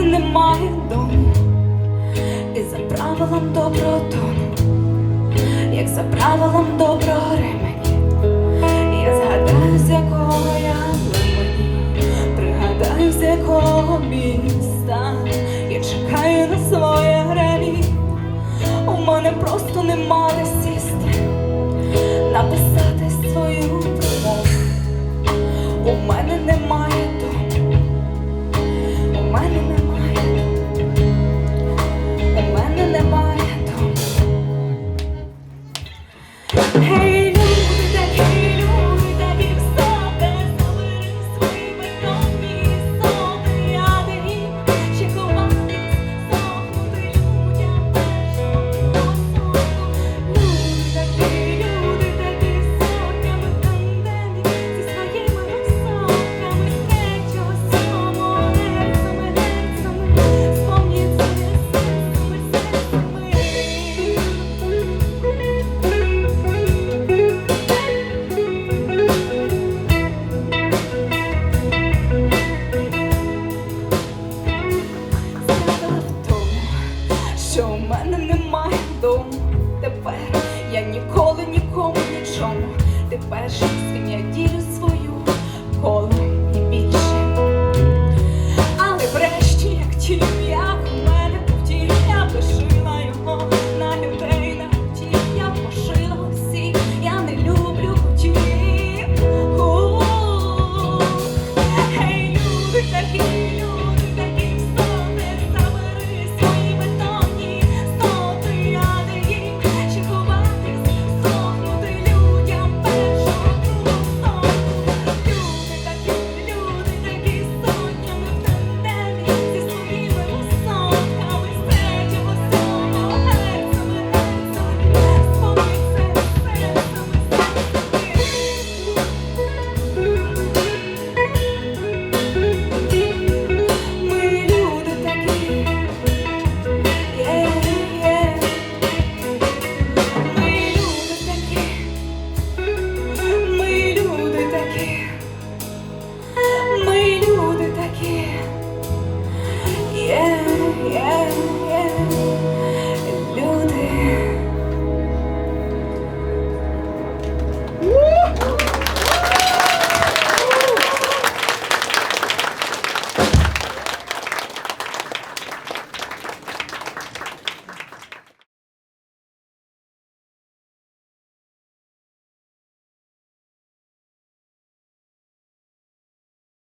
мене немає дому, і за правилом добротону, як за правилом доброго ремені, я згадаю, з якого я лимені, пригадаю, з якого міста, я чекаю на своє ремі, у мене просто немає сісти, написати свою промову, у мене немає. Ти перший з ким